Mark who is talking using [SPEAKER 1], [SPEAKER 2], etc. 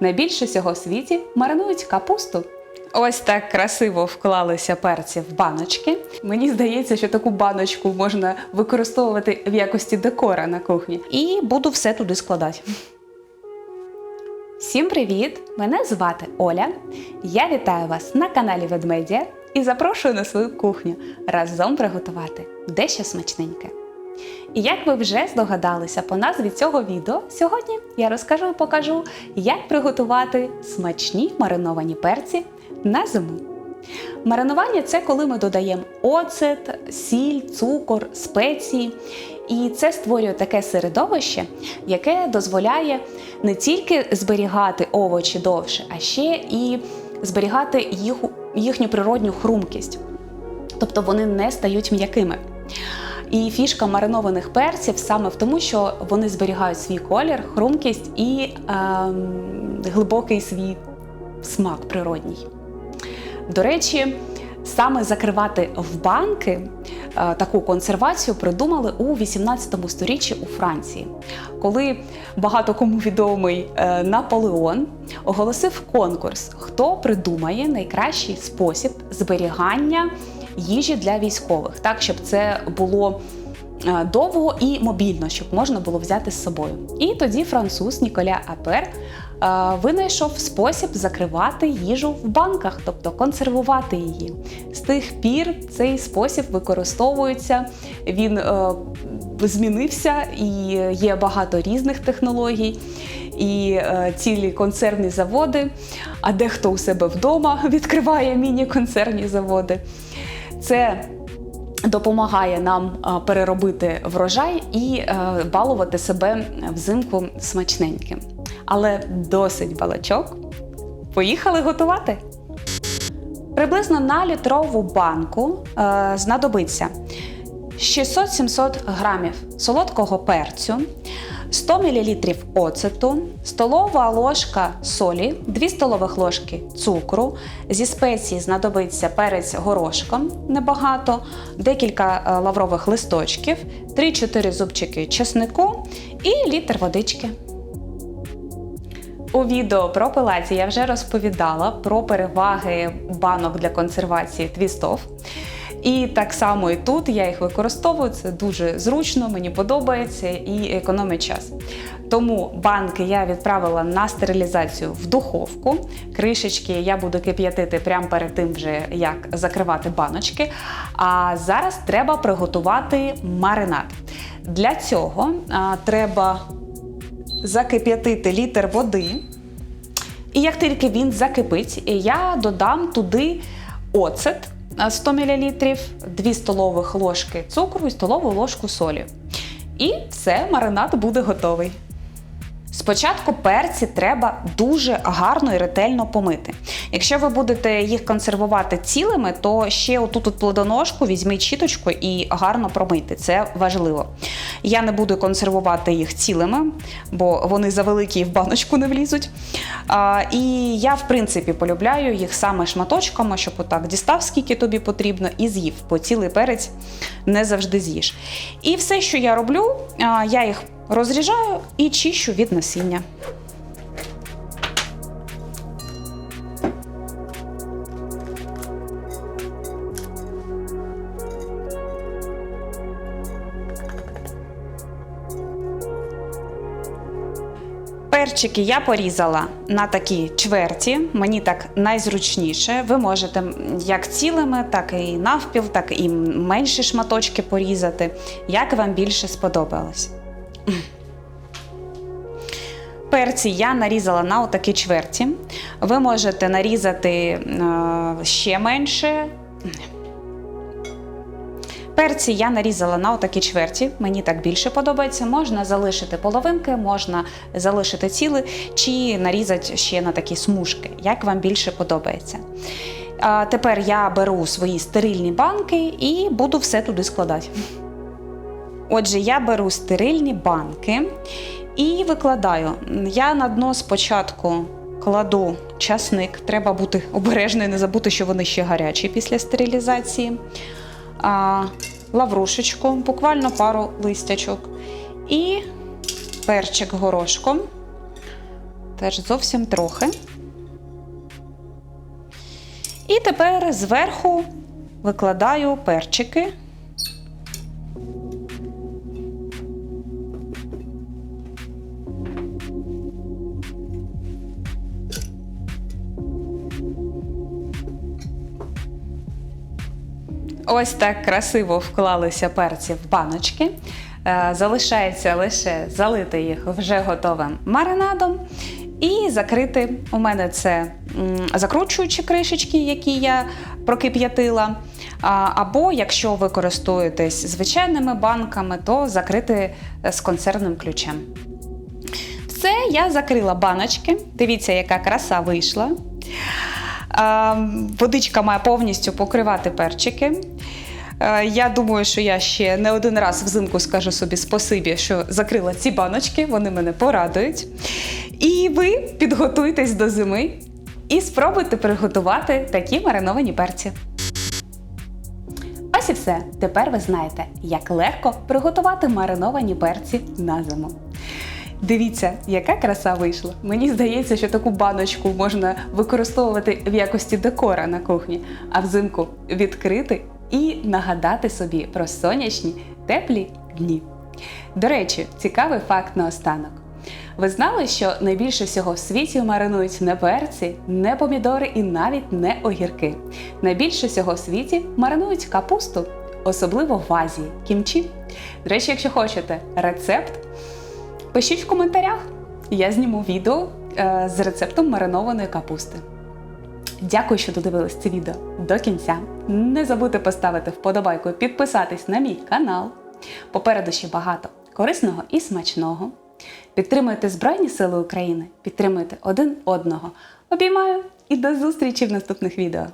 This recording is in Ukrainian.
[SPEAKER 1] найбільше всього в світі маринують капусту. Ось так красиво вклалися перці в баночки. Мені здається, що таку баночку можна використовувати в якості декора на кухні. І буду все туди складати. Всім привіт! Мене звати Оля. Я вітаю вас на каналі Ведмедія і запрошую на свою кухню разом приготувати дещо смачненьке. І як ви вже здогадалися по назві цього відео, сьогодні я розкажу і покажу, як приготувати смачні мариновані перці на зиму. Маринування це коли ми додаємо оцет, сіль, цукор, спеції. І це створює таке середовище, яке дозволяє не тільки зберігати овочі довше, а ще і зберігати їх, їхню природню хрумкість. Тобто вони не стають м'якими. І фішка маринованих перців саме в тому, що вони зберігають свій колір, хрумкість і ем, глибокий свій смак природній. До речі, саме закривати в банки е, таку консервацію придумали у 18 сторіччі у Франції, коли багато кому відомий е, Наполеон оголосив конкурс, хто придумає найкращий спосіб зберігання їжі для військових, так щоб це було. е, Довго і мобільно, щоб можна було взяти з собою. І тоді француз Ніколя Апер е, винайшов спосіб закривати їжу в банках, тобто консервувати її. З тих пір цей спосіб використовується, він е, змінився і є багато різних технологій. І е, цілі консервні заводи, а дехто у себе вдома відкриває міні-консервні заводи. Це допомагає нам е, переробити врожай і е, балувати себе взимку смачненьким. Але досить балачок. Поїхали готувати. Приблизно на літрову банку е, знадобиться 600-700 грамів солодкого перцю, 100 мл оцету, столова ложка солі, 2 столових ложки цукру. Зі спеції знадобиться перець горошком небагато, декілька е, лаврових листочків, 3-4 зубчики чеснику і літр водички. У відео про пилаці я вже розповідала про переваги банок для консервації твістов. І так само і тут я їх використовую. Це дуже зручно, мені подобається і економить час. Тому банки я відправила на стерилізацію в духовку. Кришечки я буду кип'ятити прямо перед тим, вже як закривати баночки. А зараз треба приготувати маринад. Для цього а, треба закип'ятити літр води. І як тільки він закипить, я додам туди оцет 100 мл, 2 столових ложки цукру і столову ложку солі. І все, маринад буде готовий. Спочатку перці треба дуже гарно і ретельно помити. Якщо ви будете їх консервувати цілими, то ще отут от плодоножку візьміть щіточку і гарно промийте. Це важливо. Я не буду консервувати їх цілими, бо вони завеликі і в баночку не влізуть. А, і я, в принципі, полюбляю їх саме шматочками, щоб отак дістав, скільки тобі потрібно, і з'їв, бо цілий перець не завжди з'їш. І все, що я роблю, я їх розріжаю і чищу від насіння. Перчики я порізала на такі чверті, мені так найзручніше. Ви можете як цілими, так і навпіл, так і менші шматочки порізати, як вам більше сподобалось. Перці я нарізала на отакі чверті. Ви можете нарізати е, ще менше. Перці я нарізала на отакі чверті, мені так більше подобається. Можна залишити половинки, можна залишити ціли, чи нарізати ще на такі смужки, як вам більше подобається. Тепер я беру свої стерильні банки і буду все туди складати. Отже, я беру стерильні банки і викладаю. Я на дно спочатку кладу часник, треба бути обережною, не забути, що вони ще гарячі після стерилізації. А, лаврушечку, буквально пару листячок. І перчик горошком. теж зовсім трохи. І тепер зверху викладаю перчики. Ось так красиво вклалися перці в баночки. Е, Залишається лише залити їх вже готовим маринадом і закрити. У мене це закручуючі кришечки, які я прокип'ятила. Або якщо ви користуєтесь звичайними банками, то закрити е, з консервним ключем. Все, я закрила баночки. Дивіться, яка краса вийшла. Водичка має повністю покривати перчики. Е, Я думаю, що я ще не один раз взимку скажу собі спасибі, що закрила ці баночки, вони мене порадують. І ви підготуйтесь до зими і спробуйте приготувати такі мариновані перці. Ось і все. Тепер ви знаєте, як легко приготувати мариновані перці на зиму. Дивіться, яка краса вийшла. Мені здається, що таку баночку можна використовувати в якості декора на кухні, а взимку відкрити і нагадати собі про сонячні теплі дні. До речі, цікавий факт наостанок. Ви знали, що найбільше всього в світі маринують не перці, не помідори і навіть не огірки. Найбільше всього в світі маринують капусту, особливо в Азії кімчі. До речі, якщо хочете рецепт, Пишіть в коментарях. Я зніму відео е, з рецептом маринованої капусти. Дякую, що додивились це відео до кінця. Не забудьте поставити вподобайку і підписатись на мій канал. Попереду ще багато корисного і смачного. Підтримуйте Збройні Сили України, підтримуйте один одного. Обіймаю і до зустрічі в наступних відео.